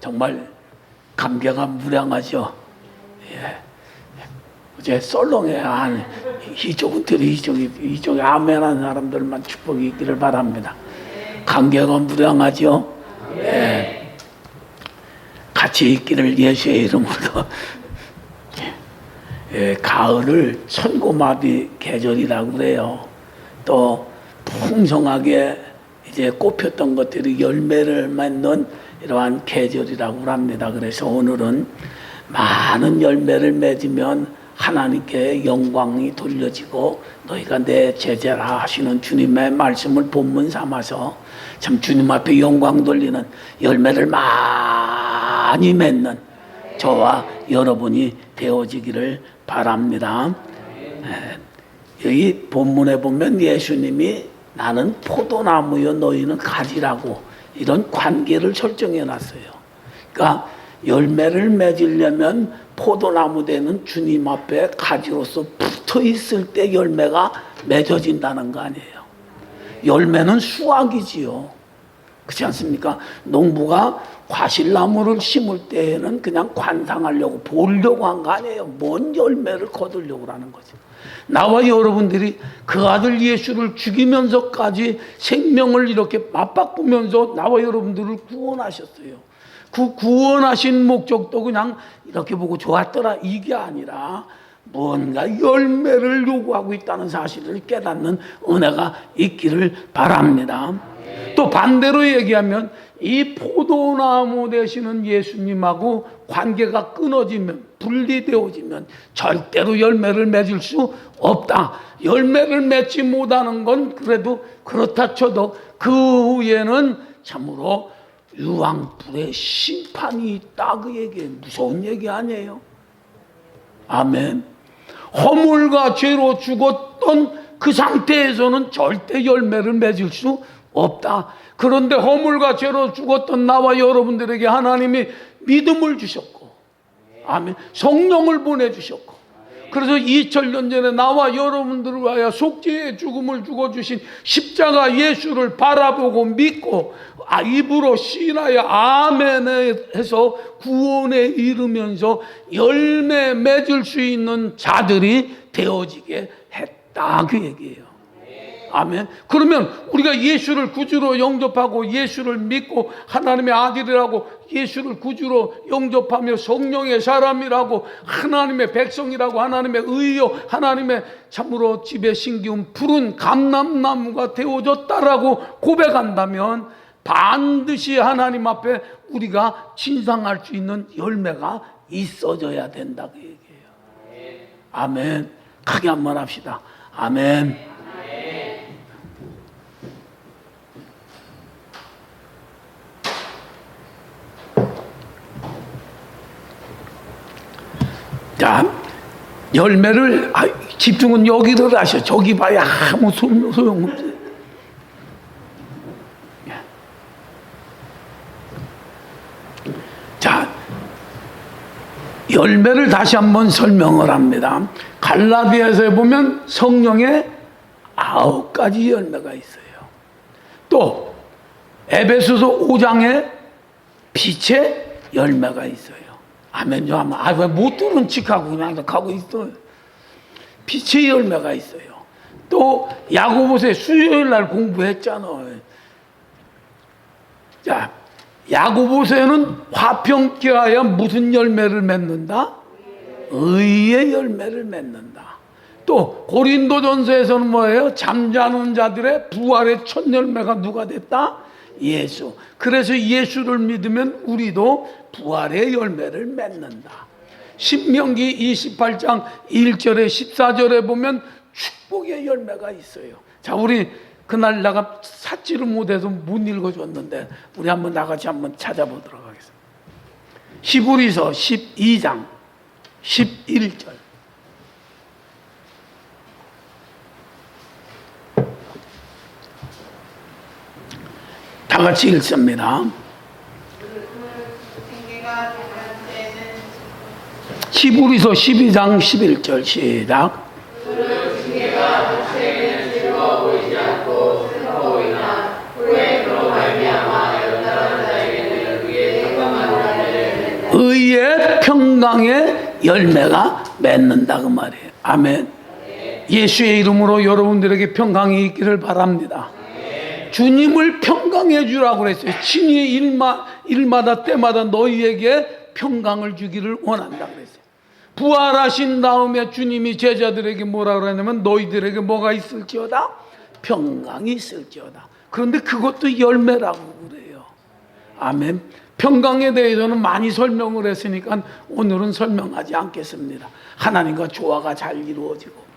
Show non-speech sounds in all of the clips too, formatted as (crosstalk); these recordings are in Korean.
정말 감개가 무량하죠. 예. 어제 썰렁해 한 이쪽은 들이 이쪽이 이쪽에 아멘하는 사람들만 축복이 있기를 바랍니다. 감개가 무량하죠. 예. 같이 있기를 예수의 이름으로 (laughs) 예, 가을을 천고마비 계절이라고 그래요. 또 풍성하게 이제 꽃 폈던 것들이 열매를 맺는 이러한 계절이라고 합니다. 그래서 오늘은 많은 열매를 맺으면 하나님께 영광이 돌려지고 너희가 내 제자라 하시는 주님의 말씀을 본문 삼아서 참 주님 앞에 영광 돌리는 열매를 많이 맺는 저와 여러분이 되어지기를 바랍니다. 예, 여기 본문에 보면 예수님이 나는 포도나무요 너희는 가지라고 이런 관계를 설정해 놨어요. 그러니까 열매를 맺으려면 포도나무 되는 주님 앞에 가지로서 붙어 있을 때 열매가 맺어진다는 거 아니에요. 열매는 수확이지요. 그렇지 않습니까? 농부가 과실나무를 심을 때에는 그냥 관상하려고 보려고 한 거 아니에요. 뭔 열매를 거두려고 하는 거죠. 나와 여러분들이 그 아들 예수를 죽이면서까지 생명을 이렇게 맞바꾸면서 나와 여러분들을 구원하셨어요. 그 구원하신 목적도 그냥 이렇게 보고 좋았더라 이게 아니라 뭔가 열매를 요구하고 있다는 사실을 깨닫는 은혜가 있기를 바랍니다. 또 반대로 얘기하면 이 포도나무 되시는 예수님하고 관계가 끊어지면 분리되어지면 절대로 열매를 맺을 수 없다. 열매를 맺지 못하는 건 그래도 그렇다 쳐도 그 후에는 참으로 유황불의 심판이 있다 그 얘기 무서운 얘기 아니에요. 아멘. 허물과 죄로 죽었던 그 상태에서는 절대 열매를 맺을 수 없다. 그런데 허물과 죄로 죽었던 나와 여러분들에게 하나님이 믿음을 주셨고, 아멘. 성령을 보내주셨고, 그래서 2000년 전에 나와 여러분들을 위하여 속죄의 죽음을 죽어주신 십자가 예수를 바라보고 믿고 아, 입으로 신하여 아멘 해서 구원에 이르면서 열매 맺을 수 있는 자들이 되어지게 했다 그 얘기예요. 아멘. 그러면 우리가 예수를 구주로 영접하고 예수를 믿고 하나님의 아들이라고 예수를 구주로 영접하며 성령의 사람이라고 하나님의 백성이라고 하나님의 의요 하나님의 참으로 집에 신기운 푸른 감람나무가 되어졌다라고 고백한다면 반드시 하나님 앞에 우리가 진상할 수 있는 열매가 있어져야 된다 그 얘기예요. 아멘. 크게 한번 합시다. 아멘. 자, 열매를 아, 집중은 여기를 하셔. 저기 봐야 아무 소용- 소용없어요. 자, 열매를 다시 한번 설명을 합니다. 갈라디아서에 보면 성령의 아홉 가지 열매가 있어요. 또 에베소서 5장에 빛의 열매가 있어요. 아멘요 하면 아왜못 들은 척하고 그냥 가고 있어요. 빛의 열매가 있어요. 또 야고보서에 수요일 날 공부했잖아요. 자, 야고보서에는 화평케 하여 무슨 열매를 맺는다? 의의 열매를 맺는다. 또 고린도전서에서는 뭐예요? 잠자는 자들의 부활의 첫 열매가 누가 됐다? 예수. 그래서 예수를 믿으면 우리도 부활의 열매를 맺는다. 신명기 28장 1절에 14절에 보면 축복의 열매가 있어요. 자, 우리 그날 내가 찾지를 못해서 못 읽어줬는데 우리 한번 나같이 한번 찾아보도록 하겠습니다. 히브리서 12장 11절. 같이 읽습니다. 히브리서 12장 11절 시작. 의의 평강의 열매가 맺는다 그 말이에요. 아멘. 예수의 이름으로 여러분들에게 평강이 있기를 바랍니다. 주님을 평강해 주라고 그랬어요. 친히 일마, 일마다 때마다 너희에게 평강을 주기를 원한다 그랬어요. 부활하신 다음에 주님이 제자들에게 뭐라 그러냐면 너희들에게 뭐가 있을지어다? 평강이 있을지어다. 그런데 그것도 열매라고 그래요. 아멘. 평강에 대해서는 많이 설명을 했으니까 오늘은 설명하지 않겠습니다. 하나님과 조화가 잘 이루어지고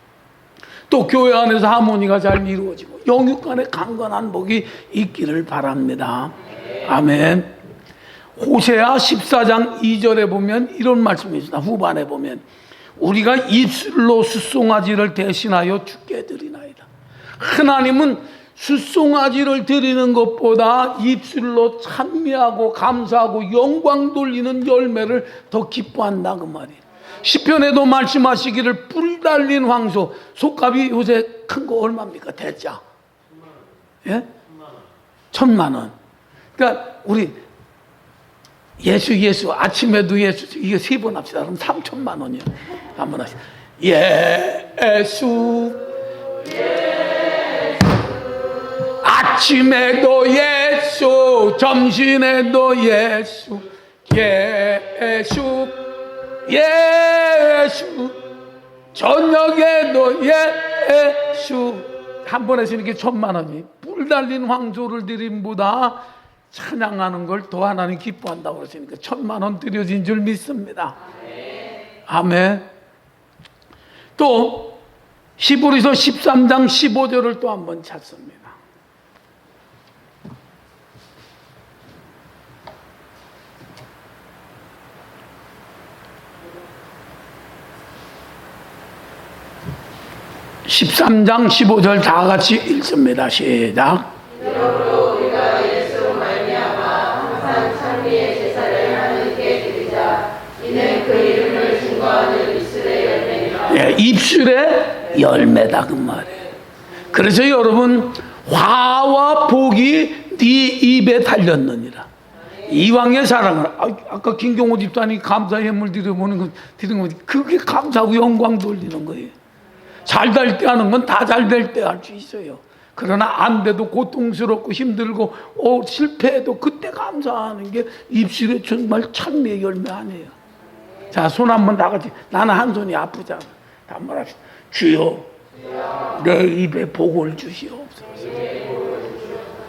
또 교회 안에서 하모니가 잘 이루어지고 영육 간의 강건한 복이 있기를 바랍니다. 아멘. 호세아 14장 2절에 보면 이런 말씀이 있습니다. 후반에 보면 우리가 입술로 숫송아지를 대신하여 죽게 드리나이다. 하나님은 숫송아지를 드리는 것보다 입술로 찬미하고 감사하고 영광 돌리는 열매를 더 기뻐한다 그 말이에요. 시편에도 말씀하시기를 뿔 달린 황소 속값이 요새 큰 거 얼마입니까 대짜? 예? 천만 원. 그러니까 우리 예수 예수 아침에도 예수 이거 세번 합시다. 그럼 3천만 원이요. 한번 하시다. 예수 아침에도 예수 점심에도 예수 예수 예수 저녁에도 예수 한 번에 쓰니까 천만 원이 뿔 달린 황소를 드림보다 찬양하는 걸 더 하나님 기뻐한다고 그러시니까 천만 원 드려진 줄 믿습니다. 아멘. 또 히브리서 13장 15절을 또 한번 찾습니다. (13장 15절) 다 같이 읽습니다 시작 예, 입술의 열매다 그 말이에요. 그래서 여러분 화와 복이 네 입에 달렸느니라. 이왕의 사랑을 아, 아까 김경호 집사님 감사 예물 드려보는 거 드린 거 그게 감사하고 영광 돌리는 거예요. 잘 될 때 하는 건 다 잘 될 때 할 수 있어요. 그러나 안 돼도 고통스럽고 힘들고 어, 실패해도 그때 감사하는 게 입술에 정말 찬미의 열매 아니에요. 자, 손 한번 다 같이. 나는 한 손이 아프잖아. 다 한번 합시다. 주여, 내 입에 복을 주시옵소서.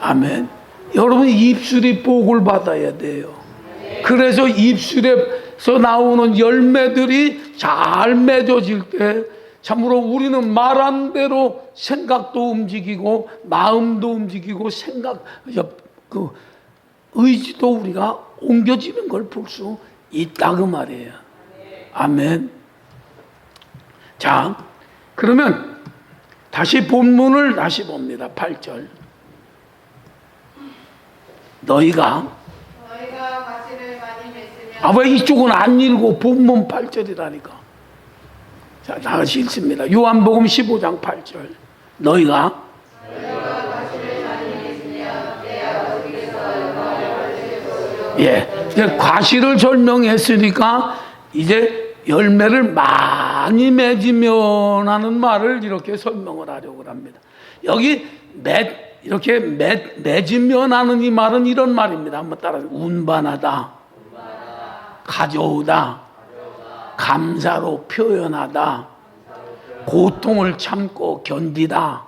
아멘. 여러분, 입술이 복을 받아야 돼요. 그래서 입술에서 나오는 열매들이 잘 맺어질 때, 참으로 우리는 말한 대로 생각도 움직이고, 마음도 움직이고, 생각, 그, 의지도 우리가 옮겨지는 걸 볼 수 있다 그 말이에요. 아멘. 자, 그러면 다시 본문을 다시 봅니다. 8절. 너희가 너희가 가시를 많이 맺으면 아왜 이쪽은 안 읽고 본문 8절이라니까. 자, 다 같이 읽습니다. 요한복음 15장 8절. 너희가 예, 이제 과실을 설명했으니까 이제 열매를 많이 맺으면 하는 말을 이렇게 설명을 하려고 합니다. 여기 맺 이렇게 맺, 맺으면 하는 이 말은 이런 말입니다. 한번 따라 운반하다, 가져오다, 감사로 표현하다, 고통을 참고 견디다,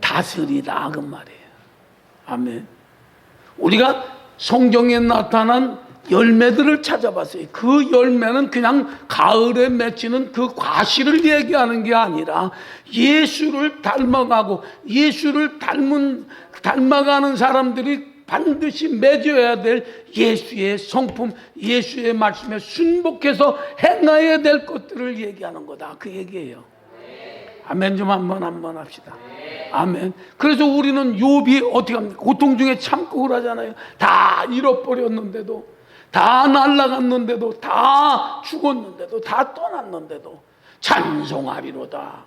다스리다 그 말이에요. 아멘. 우리가 성경에 나타난 열매들을 찾아봤어요. 그 열매는 그냥 가을에 맺히는 그 과실을 얘기하는 게 아니라 예수를 닮아가고 예수를 닮은 닮아가는 사람들이 반드시 맺어야 될 예수의 성품, 예수의 말씀에 순복해서 행해야 될 것들을 얘기하는 거다. 그 얘기예요. 아멘 좀 한번 한번 합시다. 아멘. 그래서 우리는 욥이 어떻게 합니까? 고통 중에 참고 그러잖아요. 다 잃어버렸는데도 다 날라갔는데도 다 죽었는데도 다 떠났는데도 찬송하리로다.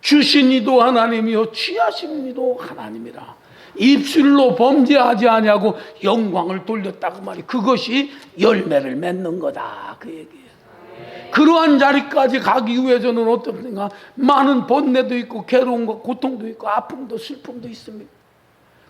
주신 이도 하나님이요 취하신 이도 하나님이라. 입술로 범죄하지 아니하고 영광을 돌렸다 그 말이 그것이 열매를 맺는 거다 그 얘기예요. 그러한 자리까지 가기 위해서는 어떻습니까? 많은 번뇌도 있고 괴로움과 고통도 있고 아픔도 슬픔도 있습니다.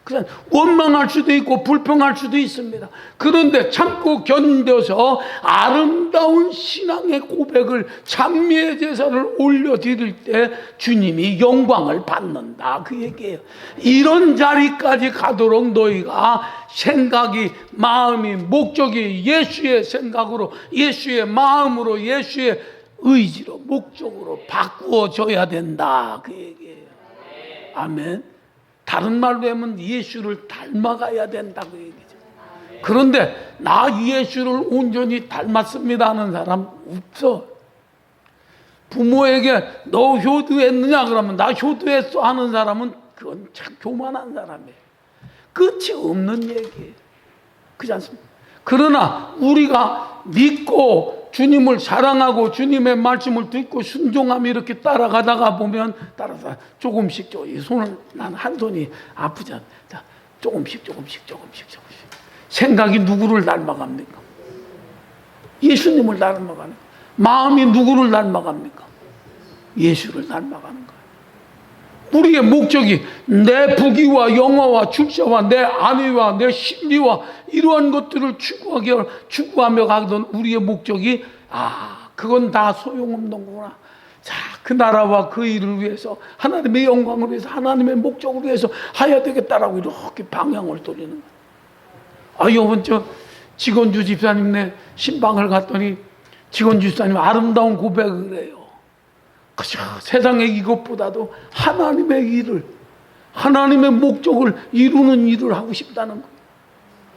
그냥 원망할 수도 있고 불평할 수도 있습니다. 그런데 참고 견뎌서 아름다운 신앙의 고백을 찬미의 제사를 올려드릴 때 주님이 영광을 받는다 그 얘기예요. 이런 자리까지 가도록 너희가 생각이 마음이 목적이 예수의 생각으로 예수의 마음으로 예수의 의지로 목적으로 바꾸어져야 된다 그 얘기예요. 아멘. 다른 말로 하면 예수를 닮아가야 된다고 얘기죠. 그런데 나 예수를 온전히 닮았습니다 하는 사람 없어. 부모에게 너 효도했느냐 그러면 나 효도했어 하는 사람은 그건 참 교만한 사람이에요. 끝이 없는 얘기예요. 그렇지 않습니까? 그러나 우리가 믿고 주님을 사랑하고 주님의 말씀을 듣고 순종하며 이렇게 따라가다가 보면 따라서 조금씩 조금 이 손을 난 한 손이 아프잖아. 자, 조금씩 조금씩 조금씩 조금씩 생각이 누구를 닮아갑니까? 예수님을 닮아가는 거예요. 마음이 누구를 닮아갑니까? 예수를 닮아가는 거예요. 우리의 목적이 내 부귀와 영화와 출세와 내 안위와 내 심리와 이러한 것들을 추구하기 추구하며 가던 우리의 목적이 아 그건 다 소용없는 거구나. 자, 그 나라와 그 일을 위해서 하나님의 영광을 위해서 하나님의 목적을 위해서 해야 되겠다라고 이렇게 방향을 돌리는 거예요. 아, 이번 저 직원주 집사님네 신방을 갔더니 직원주 집사님 아름다운 고백을 해요. 그저 세상의 이것보다도 하나님의 일을 하나님의 목적을 이루는 일을 하고 싶다는 거.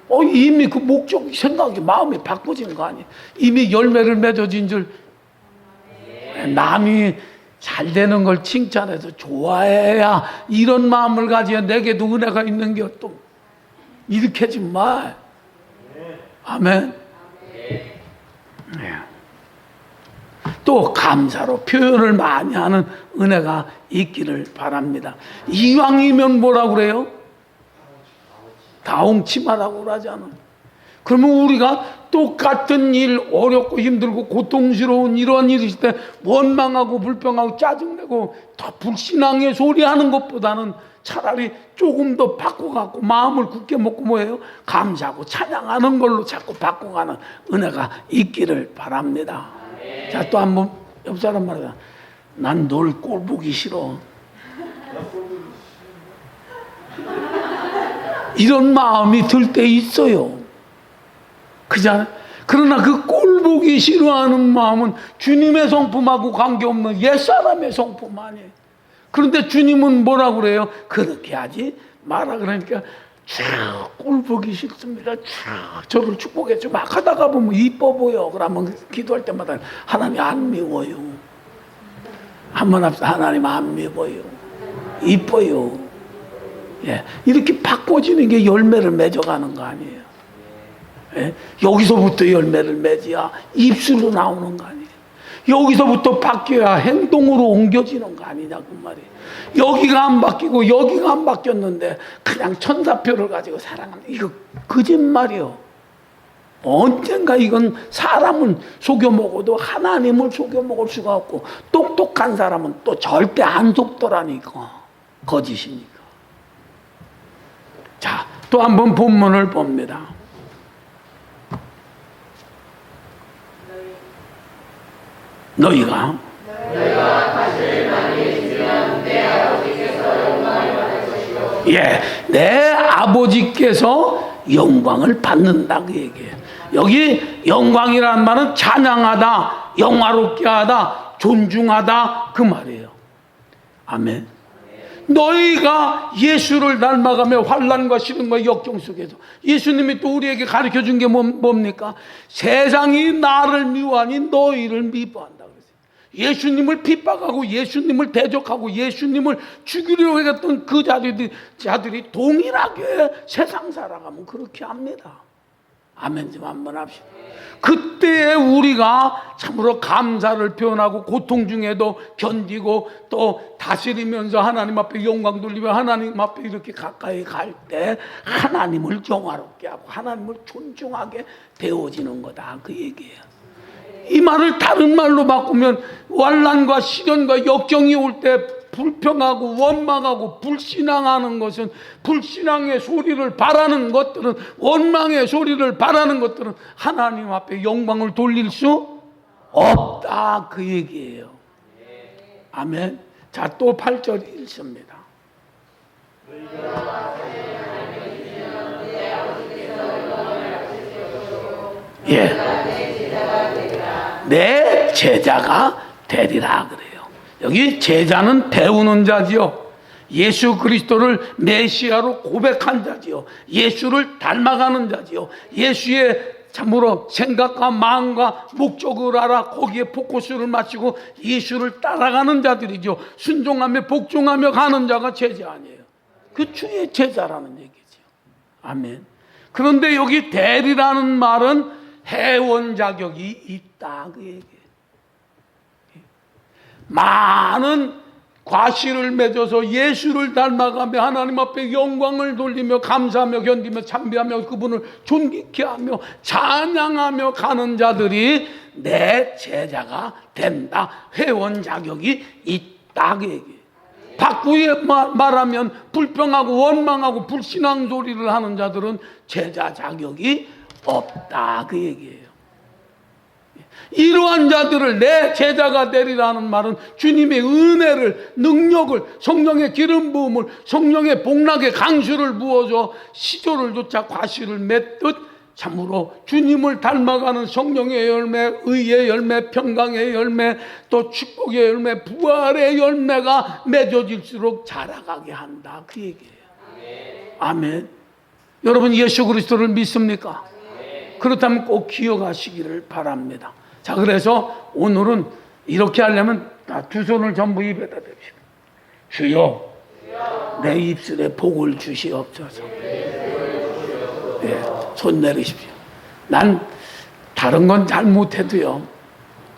어 이미 그 목적 생각이 마음이 바꿔진 거 아니에요. 이미 열매를 맺어진 줄 남이 잘 되는 걸 칭찬해서 좋아해야 이런 마음을 가져야 내게도 은혜가 있는 게또 하지 마. 아멘. 네. 또 감사로 표현을 많이 하는 은혜가 있기를 바랍니다. 이왕이면 뭐라고 그래요? 다홍치마라고 그러잖아. 그러면 우리가 똑같은 일, 어렵고 힘들고 고통스러운 이러한 일이 있을 때 원망하고 불평하고 짜증내고 더 불신앙의 소리 하는 것보다는 차라리 조금 더 바꿔갖고 마음을 굳게 먹고 뭐예요? 감사하고 찬양하는 걸로 자꾸 바꿔가는 은혜가 있기를 바랍니다. 자, 또 한 번 옆 사람 말하자. 난 널 꼴 보기 싫어. 이런 마음이 들 때 있어요. 그잖아요. 그러나 그 꼴 보기 싫어하는 마음은 주님의 성품하고 관계없는 옛사람의 성품 아니에요. 그런데 주님은 뭐라 그래요? 그렇게 하지 마라 그러니까 쫙 꼴 보기 싫습니다. 쫙 저를 축복해 줘. 막 하다가 보면 이뻐 보여. 그러면 기도할 때마다 하나님 안 미워요. 한번 합시다. 하나님 안 미워요. 이뻐요. 예. 이렇게 바꿔지는 게 열매를 맺어가는 거 아니에요. 예? 여기서부터 열매를 맺어야 입술로 나오는 거 아니에요. 여기서부터 바뀌어야 행동으로 옮겨지는 거 아니냐고 그 말이에요. 여기가 안 바뀌고 여기가 안 바뀌었는데 그냥 천사표를 가지고 사랑하는 이거 거짓말이요. 언젠가 이건 사람은 속여 먹어도 하나님을 속여 먹을 수가 없고 똑똑한 사람은 또 절대 안 속더라니까 거짓이니까. 자, 또 한번 본문을 봅니다. 너희가 예, 내 아버지께서 영광을 받는다 그 얘기예요. 여기 영광이라는 말은 찬양하다, 영화롭게 하다, 존중하다 그 말이에요. 아멘. 너희가 예수를 닮아가며 환란과 시련과 역경 속에서 예수님이 또 우리에게 가르쳐 준 게 뭡니까? 세상이 나를 미워하니 너희를 미워한다. 예수님을 핍박하고 예수님을 대적하고 예수님을 죽이려고 했던 그 자들이, 자들이 동일하게 세상 살아가면 그렇게 합니다. 아멘 좀 한번 합시다. 그때에 우리가 참으로 감사를 표현하고 고통 중에도 견디고 또 다스리면서 하나님 앞에 영광 돌리며 하나님 앞에 이렇게 가까이 갈 때 하나님을 영화롭게 하고 하나님을 존중하게 되어지는 거다 그 얘기예요. 이 말을 다른 말로 바꾸면 환란과 시련과 역경이 올 때 불평하고 원망하고 불신앙하는 것은 불신앙의 소리를 바라는 것들은 원망의 소리를 바라는 것들은 하나님 앞에 영광을 돌릴 수 없다 그 얘기예요. 아멘. 자, 또 8절 읽습니다. 예. 내 제자가 되리라 그래요. 여기 제자는 배우는 자지요. 예수 그리스도를 메시아로 고백한 자지요. 예수를 닮아가는 자지요. 예수의 참으로 생각과 마음과 목적을 알아 거기에 포커스를 맞추고 예수를 따라가는 자들이죠. 순종하며 복종하며 가는 자가 제자 아니에요. 그 주의 제자라는 얘기죠. 아멘. 그런데 여기 대리라는 말은 회원 자격이 있다 그 얘기예요. 많은 과실을 맺어서 예수를 닮아가며 하나님 앞에 영광을 돌리며 감사하며 견디며 참배하며 그분을 존귀케 하며 찬양하며 가는 자들이 내 제자가 된다. 회원 자격이 있다 그 얘기예요. 바꾸에 말- 말하면 불평하고 원망하고 불신앙 소리를 하는 자들은 제자 자격이 없다 그 얘기예요. 이러한 자들을 내 제자가 되리라는 말은 주님의 은혜를 능력을 성령의 기름 부음을 성령의 복락의 강수를 부어줘 시조를 쫓아 과실을 맺듯 참으로 주님을 닮아가는 성령의 열매, 의의 열매, 평강의 열매, 또 축복의 열매, 부활의 열매가 맺어질수록 자라가게 한다. 그 얘기예요. 아멘. 여러분 예수 그리스도를 믿습니까? 그렇다면 꼭 기억하시기를 바랍니다. 자, 그래서 오늘은 이렇게 하려면 다두 손을 전부 입에다 댑시다. 주여, 내 입술에 복을 주시옵소서. 예, 손 내리십시오. 난 다른 건 잘 못해도요.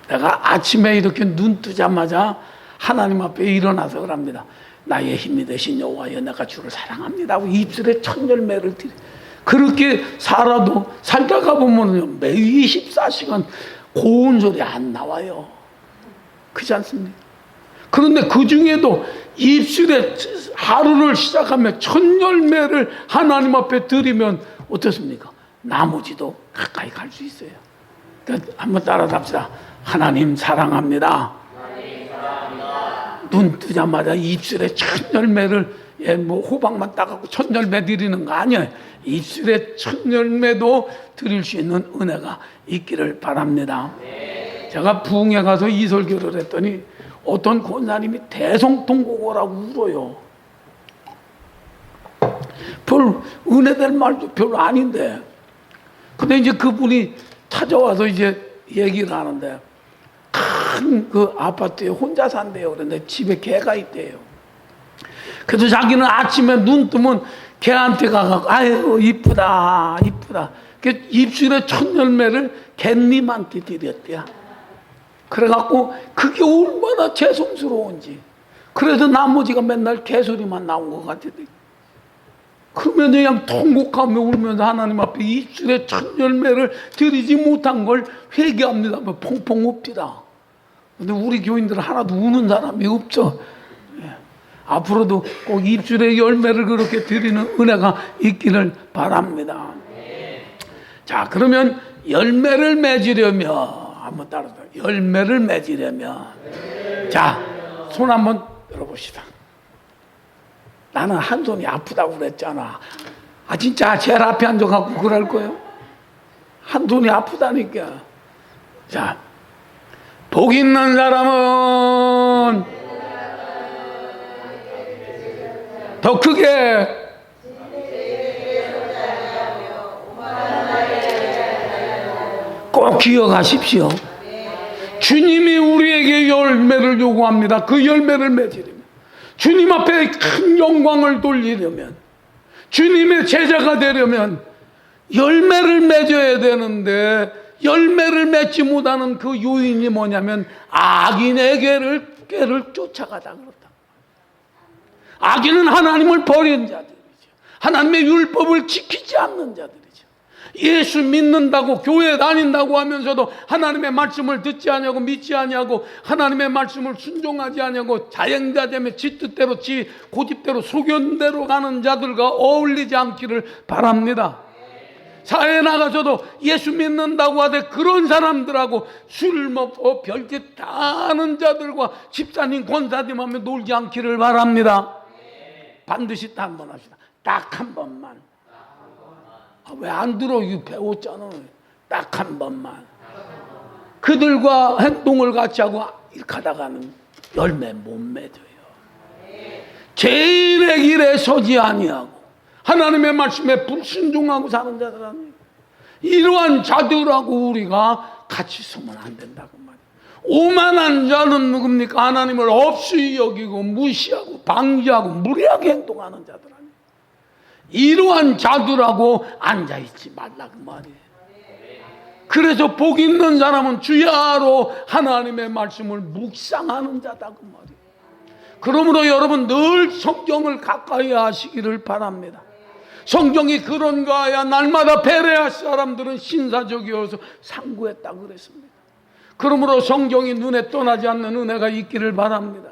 내가 아침에 이렇게 눈 뜨자마자 하나님 앞에 일어나서 그럽니다. 나의 힘이 되신 여호와여 내가 주를 사랑합니다 하고 입술에 첫 열매를 드리 그렇게 살아도 살다가 보면 매일 24시간 고운 소리 안 나와요. 그렇지 않습니까? 그런데 그 중에도 입술에 하루를 시작하며 첫 열매를 하나님 앞에 드리면 어떻습니까? 나머지도 가까이 갈 수 있어요. 그러니까 한번 따라합시다. 하나님 사랑합니다. 눈 뜨자마자 입술에 첫 열매를 예, 뭐 호박만 따갖고 첫 열매 드리는 거 아니에요. 입술에 첫 열매도 드릴 수 있는 은혜가 있기를 바랍니다. 제가 부흥에 가서 이설교를 했더니 어떤 권사님이 대성통곡어라고 울어요. 별 은혜될 말도 별로 아닌데. 근데 이제 그분이 찾아와서 이제 얘기를 하는데 큰 그 아파트에 혼자 산대요. 그런데 집에 개가 있대요. 그래서 자기는 아침에 눈 뜨면 개한테 가서 아유 이쁘다 이쁘다. 그 입술에 첫 열매를 개님한테 드렸대요. 그래갖고 그게 얼마나 죄송스러운지. 그래서 나머지가 맨날 개소리만 나온 것 같은데. 그러면 그냥 통곡하며 울면서 하나님 앞에 입술에 첫 열매를 드리지 못한 걸 회개합니다. 뭐 펑펑 웁니다. 근데 우리 교인들은 하나도 우는 사람이 없죠. 예. 앞으로도 꼭 입술의 열매를 그렇게 드리는 은혜가 있기를 바랍니다. 자, 그러면 열매를 맺으려면 한번 따라서 열매를 맺으려면 자, 손 한번 들어봅시다. 나는 한 손이 아프다고 그랬잖아. 아, 진짜 제일 앞에 앉아갖고 그럴 거예요? 한 손이 아프다니까. 자, 복 있는 사람은 더 크게 꼭 기억하십시오. 주님이 우리에게 열매를 요구합니다. 그 열매를 맺으려면. 주님 앞에 큰 영광을 돌리려면. 주님의 제자가 되려면 열매를 맺어야 되는데 열매를 맺지 못하는 그 요인이 뭐냐면 악인의 개를 꾀를 쫓아가다 그렇다. 악인은 하나님을 버린 자들이죠. 하나님의 율법을 지키지 않는 자들이죠. 예수 믿는다고 교회 다닌다고 하면서도 하나님의 말씀을 듣지 아니하고 믿지 아니하고 하나님의 말씀을 순종하지 아니하고 자행자되며 지 뜻대로 지 고집대로 소견대로 가는 자들과 어울리지 않기를 바랍니다. 사회에 나가서도 예수 믿는다고 하되 그런 사람들하고 술 먹고 별짓 다 하는 자들과 집사님 권사님 하며 놀지 않기를 바랍니다. 반드시 딱 한 번 합시다. 딱 한 번만. 아, 왜안 들어? 이거 배웠잖아. 딱 한 번만. 그들과 행동을 같이 하고 하다가는 열매 못 맺어요. 제일의 길에 서지 아니하고 하나님의 말씀에 불순종하고 사는 자들 아니에요. 이러한 자들하고 우리가 같이 서면 안 된다고 말이에요. 오만한 자는 누굽니까? 하나님을 없이 여기고 무시하고 방지하고 무리하게 행동하는 자들 아니에요. 이러한 자들하고 앉아 있지 말라고 말이에요. 그래서 복 있는 사람은 주야로 하나님의 말씀을 묵상하는 자다고 말이에요. 그러므로 여러분 늘 성경을 가까이 하시기를 바랍니다. 성경이 그런가 하야 날마다 배려할 사람들은 신사적이어서 상구했다 그랬습니다. 그러므로 성경이 눈에 떠나지 않는 은혜가 있기를 바랍니다.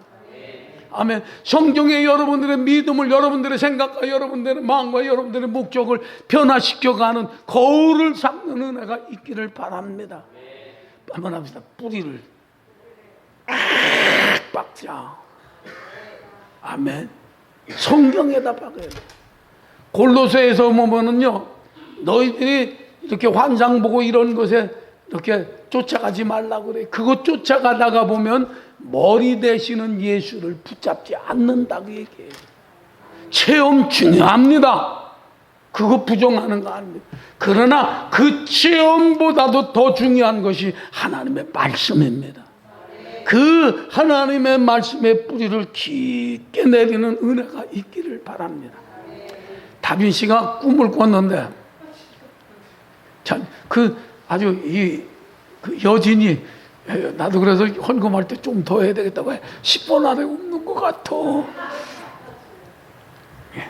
아멘. 성경에 여러분들의 믿음을 여러분들의 생각과 여러분들의 마음과 여러분들의 목적을 변화시켜가는 거울을 삼는 은혜가 있기를 바랍니다. 한번 합시다. 뿌리를 악 박자. 아멘. 성경에다 박아야 돼. 골로새에서 보면은요, 너희들이 이렇게 환상 보고 이런 것에 이렇게 쫓아가지 말라 그래. 그거 쫓아가다가 보면 머리 대시는 예수를 붙잡지 않는다고 얘기해요. 체험 중요합니다. 그거 부정하는 거 아닙니다. 그러나 그 체험보다도 더 중요한 것이 하나님의 말씀입니다. 그 하나님의 말씀의 뿌리를 깊게 내리는 은혜가 있기를 바랍니다. 다빈 씨가 꿈을 꿨는데 참 그 아주 이 그 여진이 에, 나도 그래서 헌금할 때 좀 더 해야 되겠다. 왜 10번 안에 없는 것 같아. 예.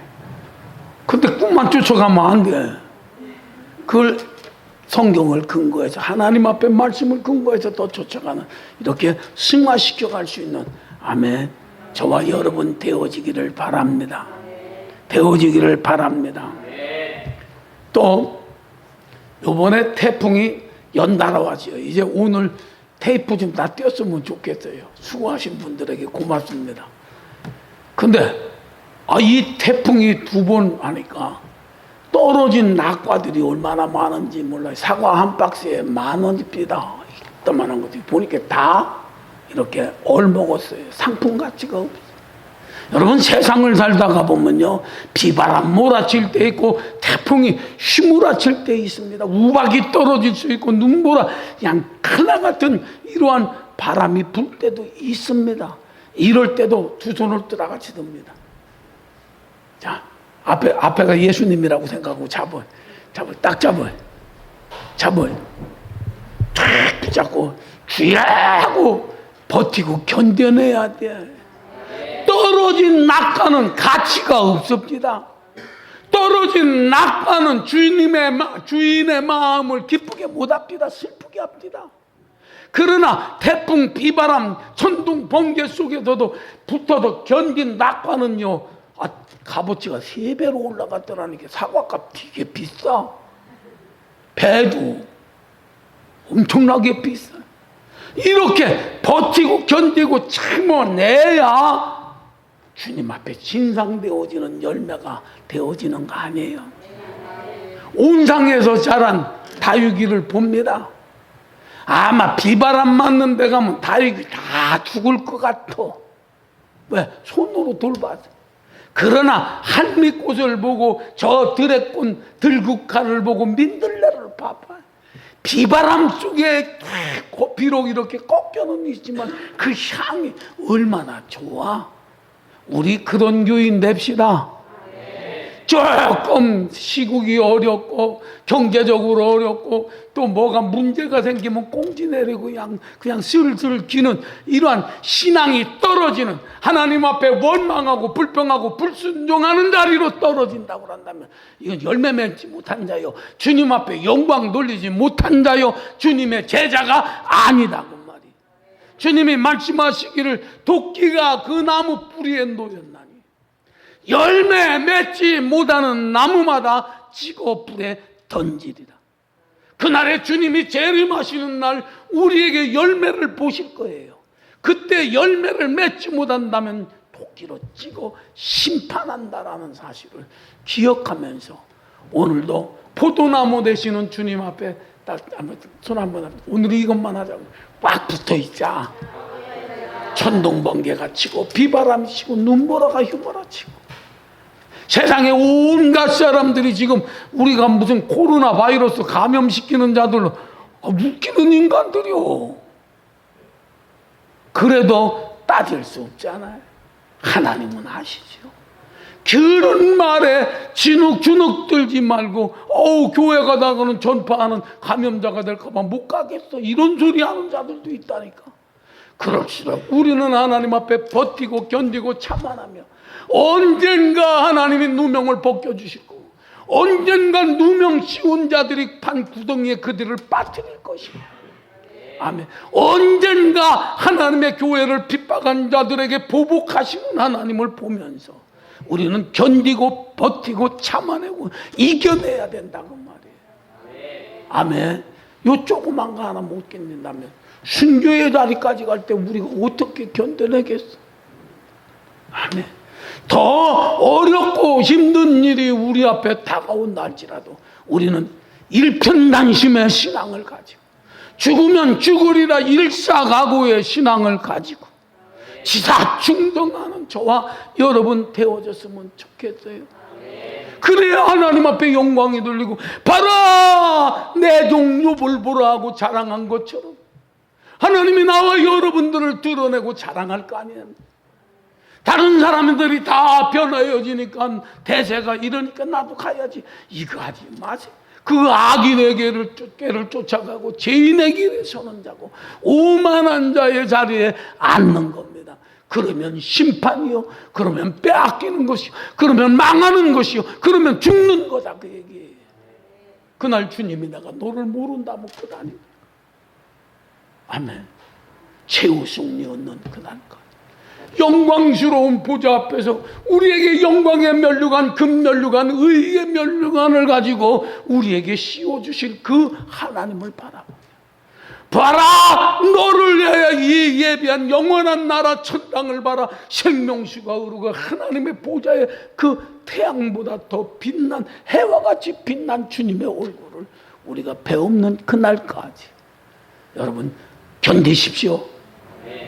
근데 꿈만 쫓아가면 안 돼. 그걸 성경을 근거해서 하나님 앞에 말씀을 근거해서 더 쫓아가는 이렇게 승화시켜 갈 수 있는 아멘. 저와 여러분 되어지기를 바랍니다. 되어지기를 바랍니다. 또 요번에 태풍이 연달아 왔어요. 이제 오늘 테이프 좀 다 띄었으면 좋겠어요. 수고하신 분들에게 고맙습니다. 근데 아, 이 태풍이 두 번 하니까 떨어진 낙과들이 얼마나 많은지 몰라요. 사과 한 박스에 만 원입니다. 이따만한 거지. 보니까 다 이렇게 얼먹었어요. 상품 가치가 없어요. 여러분 세상을 살다가 보면요 비바람 몰아칠 때 있고 태풍이 휘몰아칠 때 있습니다. 우박이 떨어질 수 있고 눈보라 그냥 하나 같은 이러한 바람이 불 때도 있습니다. 이럴 때도 두 손을 뜨라같이 듭니다. 자 앞에 앞에가 예수님이라고 생각하고 잡어 잡어 딱 잡어 잡어 탁 붙잡고 주야 하고 버티고 견뎌내야 돼. 떨어진 낙가는 가치가 없습니다. 떨어진 낙가는 주인님의 마- 주인의 마음을 기쁘게 못 합니다. 슬프게 합니다. 그러나 태풍, 비바람, 천둥, 번개 속에서도 붙어도 견딘 낙과는요, 아, 값어치가 세 배로 올라갔더라니까 사과값 되게 비싸. 배도 엄청나게 비싸. 이렇게 버티고 견디고 참아내야 주님 앞에 진상되어지는 열매가 되어지는 거 아니에요. 온상에서 자란 다육이를 봅니다. 아마 비바람 맞는 데 가면 다육이 다 죽을 것 같아. 왜? 손으로 돌봐서. 그러나 한미꽃을 보고 저 들의꽃 들국화를 보고 민들레를 봐봐. 비바람 속에 고- 비록 이렇게 꺾여는 있지만 그 향이 얼마나 좋아. 우리 그런 교인 냅시다. 조금 시국이 어렵고 경제적으로 어렵고 또 뭐가 문제가 생기면 꽁지 내리고 그냥 그냥 슬슬 기는 이러한 신앙이 떨어지는 하나님 앞에 원망하고 불평하고 불순종하는 자리로 떨어진다고 한다면 이건 열매 맺지 못한 자요. 주님 앞에 영광 돌리지 못한 자요. 주님의 제자가 아니다고 말이에요. 주님이 말씀하시기를 도끼가 그 나무 뿌리에 놓였나니 열매 맺지 못하는 나무마다 찍어 불에 던지리라. 그날에 주님이 재림하시는 날 우리에게 열매를 보실 거예요. 그때 열매를 맺지 못한다면 도끼로 찍어 심판한다라는 사실을 기억하면서 오늘도 포도나무 되시는 주님 앞에 손 한번. 오늘 이것만 하자고 꽉 붙어 있자. 천둥 번개가 치고 비바람이 치고 눈보라가 휘몰아치고 세상에 온갖 사람들이 지금 우리가 무슨 코로나 바이러스 감염시키는 자들 아, 웃기는 인간들이요. 그래도 따질 수 없잖아요. 하나님은 아시죠. 그런 말에 진흙주눅 들지 말고 어우 교회 가다가는 전파하는 감염자가 될까봐 못 가겠어 이런 소리 하는 자들도 있다니까 그럴수록 우리는 하나님 앞에 버티고 견디고 참아나며 언젠가 하나님이 누명을 벗겨주실 거고 언젠가 누명 씌운 자들이 판 구덩이에 그들을 빠뜨릴 것이고 아멘. 언젠가 하나님의 교회를 핍박한 자들에게 보복하시는 하나님을 보면서 우리는 견디고 버티고 참아내고 이겨내야 된다고 말이에요. 아멘. 요 조그만 거 하나 못 견딘다면 순교의 자리까지 갈 때 우리가 어떻게 견뎌내겠어? 아멘. 더 어렵고 힘든 일이 우리 앞에 다가온 날지라도 우리는 일편단심의 신앙을 가지고 죽으면 죽으리라 일사각오의 신앙을 가지고 지사 충동하는 저와 여러분 되어졌으면 좋겠어요. 그래야 하나님 앞에 영광이 돌리고 봐라 내 종류를 보라 하고 자랑한 것처럼 하나님이 나와 여러분들을 드러내고 자랑할 거 아니에요. 다른 사람들이 다 변화해지니까 대세가 이러니까 나도 가야지. 이거 하지 마세요. 그 악인의 길을, 길을 쫓아가고 죄인의 길에 서는 자고 오만한 자의 자리에 앉는 겁니다. 그러면 심판이요. 그러면 빼앗기는 것이요. 그러면 망하는 것이요. 그러면 죽는 거다 그 얘기예요. 그날 주님이 내가 너를 모른다 뭐 그다니. 아멘. 최우승리 얻는 그날까. 영광스러운 보좌 앞에서 우리에게 영광의 면류관, 금면류관, 의의 면류관을 가지고 우리에게 씌워주실 그 하나님을 바라보며 봐라! 너를 예비한 영원한 나라 첫 땅을 봐라! 생명수가 흐르고 하나님의 보좌에 그 태양보다 더 빛난 해와 같이 빛난 주님의 얼굴을 우리가 배움는 그날까지 여러분 견디십시오.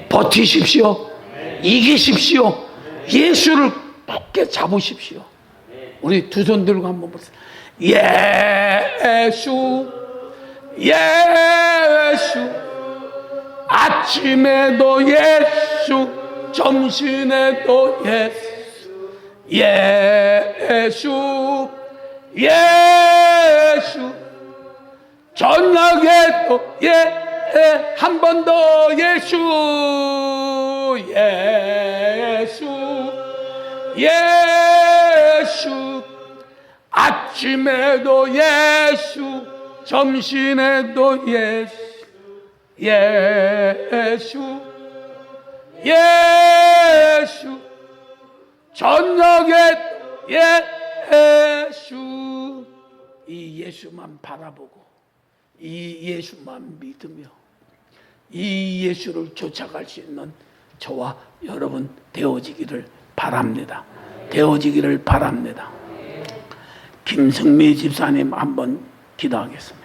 버티십시오 이기십시오. 예수를 굳게 잡으십시오. 우리 두 손 들고 한번 보세요. 예수, 예수. 아침에도 예수, 점심에도 예수, 예수, 예수. 저녁에도 예, 한 번 더 예수, 예수, 예수. 아침에도 예수, 점심에도 예수, 예수, 예수. 저녁에도 예수. 이 예수만 바라보고 이 예수만 믿으며 이 예수를 쫓아갈 수 있는 저와 여러분 되어지기를 바랍니다. 되어지기를 바랍니다. 김성미 집사님 한번 기도하겠습니다.